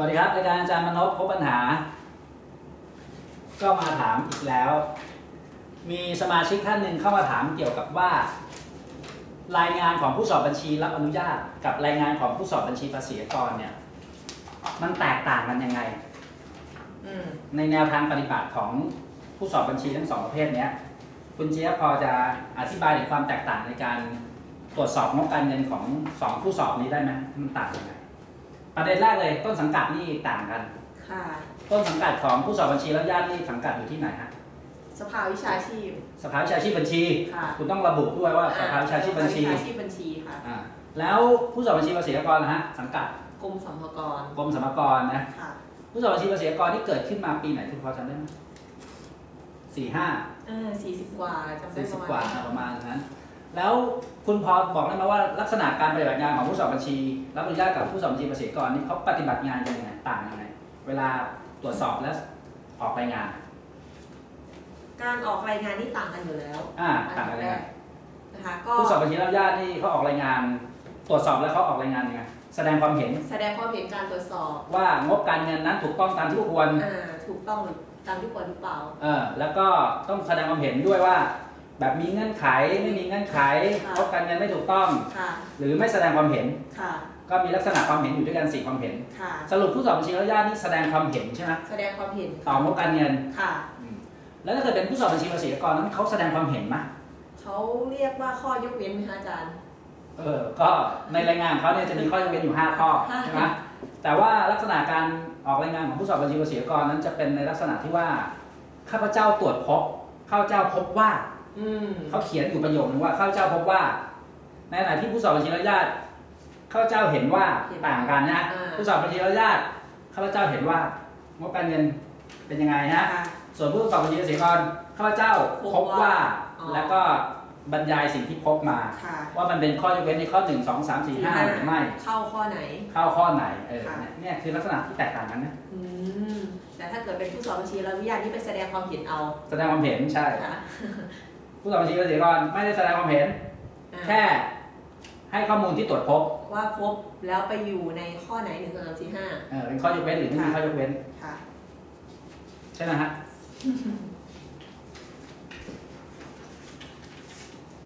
วัสดีครับรายการอาจารย์มนพพบปัญหา ก็มาถามอีกแล้ว มีสมาชิกท่านหนึ่งเข้ามาถามเกี่ยวกับว่า รายงานของผู้สอบบัญชีรับอนุญาต กับรายงานของผู้สอบบัญชีภาษีอากรเนี่ย มันแตกต่างกันยังไงในแนวทางปฏิบัติของผู้สอบบัญชีทั้งสองประเภทเนี้ย คุณเจี๊ยบพอจะอธิบายถึงความแตกต่างในการตรวจสอบงบการเงินของสองผู้สอบนี้ได้ไหมมันต่างยังไง ประเด็นแรกเลยต้นสังกัดนี่ต่างกัน ค่ะ ต้นสังกัดของผู้สอบบัญชีและญาตินี่สังกัดอยู่ที่ไหนฮะสภาวิชาชีพ สภาวิชาชีพบัญชี ค่ะคุณต้องระบุด้วยว่าสภาวิชาชีพบัญชีสภาวิชาชีพบัญชีค่ะ อ่าแล้วผู้สอบบัญชีภาษีอากรนะฮะสังกัดกรมสรรพากร กรมสรรพากรนะค่ะ ผู้สอบบัญชีภาษีอากรที่เกิดขึ้นมาปีไหนคุณพอจำได้ไหมสี่ห้าเออสี่สิบกว่าจำได้สี่ปสิบระกว่ามาณ ประมาณนั้น แล้วคุณพอบอกได้ไหมว่าลักษณะการปฏิบัติงานของผู้สอบบัญชีรับอนุญาตกับผู้สอบบัญชีภาษีอากรนี่เขาปฏิบัติงานกันยังไงต่างยังไงเวลาตรวจสอบและออกรายงาน การออกรายงานนี่ต่างกันอยู่แล้วอ่าต่างกันยังไงนะคะก็ผู้สอบบัญชีรับอนุญาตนี่เขาออกรายงาน ตรวจสอบแล้วเขาออกรายงานยังไงแสดงความเห็น แสดงความเห็นการตรวจสอบ ว่างบการเงินนั้นถูกต้องตามที่ควรอ่าถูกต้องตามที่ควรหรือเปล่าเออแล้วก็ต้องแสดงความเห็นด้วยว่า แบบมีเงื่อนไขไม่มีเงื่อนไขค่ะงบการเงินไม่ถูกต้อง ค่ะหรือไม่แสดงความเห็น ค่ะก็มีลักษณะความเห็นอยู่ด้วยกันสี่ความเห็น ค่ะ สรุปผู้สอบบัญชีรับอนุญาตนี่แสดงความเห็นใช่ไหมแสดงความเห็นต่องบการเงิน ค่ะแล้วถ้าเกิดเป็นผู้สอบบัญชีภาษีอากรนั้นเขาแสดงความเห็นไหมเขาเรียกว่าข้อยกเว้นไหมคะอาจารย์ เออ ก็ในรายงานของเขาเนี่ยจะมีข้อยกเว้นอยู่ 5 ข้อค่ะใช่ไหมแต่ว่าลักษณะการออกรายงานของผู้สอบบัญชีภาษีอากรนั้นจะเป็นในลักษณะที่ว่าข้าพเจ้าตรวจพบข้าพเจ้าพบว่าอืม เขาเขียนอยู่ประโยคนึงว่าข้าพเจ้าพบว่า ในขณะที่ผู้สอบบัญชีรายญาติข้าพเจ้าเห็นว่าต่างกันนะอ่าผู้สอบบัญชีรายญาติข้าพเจ้าเห็นว่างบการเงินเป็นยังไงฮะค่ะส่วนผู้สอบบัญชีภาษีอากรข้าพเจ้าพบว่าอ๋อแล้วก็บรรยายสิ่งที่พบมาค่ะว่ามันเป็นข้อยกเว้นในข้อ1 2 3 4 5หรือไม่ เข้าข้อไหน เข้าข้อไหนเออค่ะเนี่ยเนี่ยคือลักษณะที่แตกต่างกันนะอืมแต่ถ้าเกิดเป็นผู้สอบบัญชีแล้ววิทยานี่ไปแสดงความเห็นเอา แสดงความเห็นใช่ค่ะ ผู้สอบบัญชีภาษีอากรไม่ได้แสดงความเห็น อ่าแค่ให้ข้อมูลที่ตรวจพบว่าพบแล้วไปอยู่ในข้อไหนหนึ่งสองสามสี่ห้า เออเป็นข้อยกเว้นหรือไม่มีข้อยกเว้นค่ะ ใช่ไหมฮะ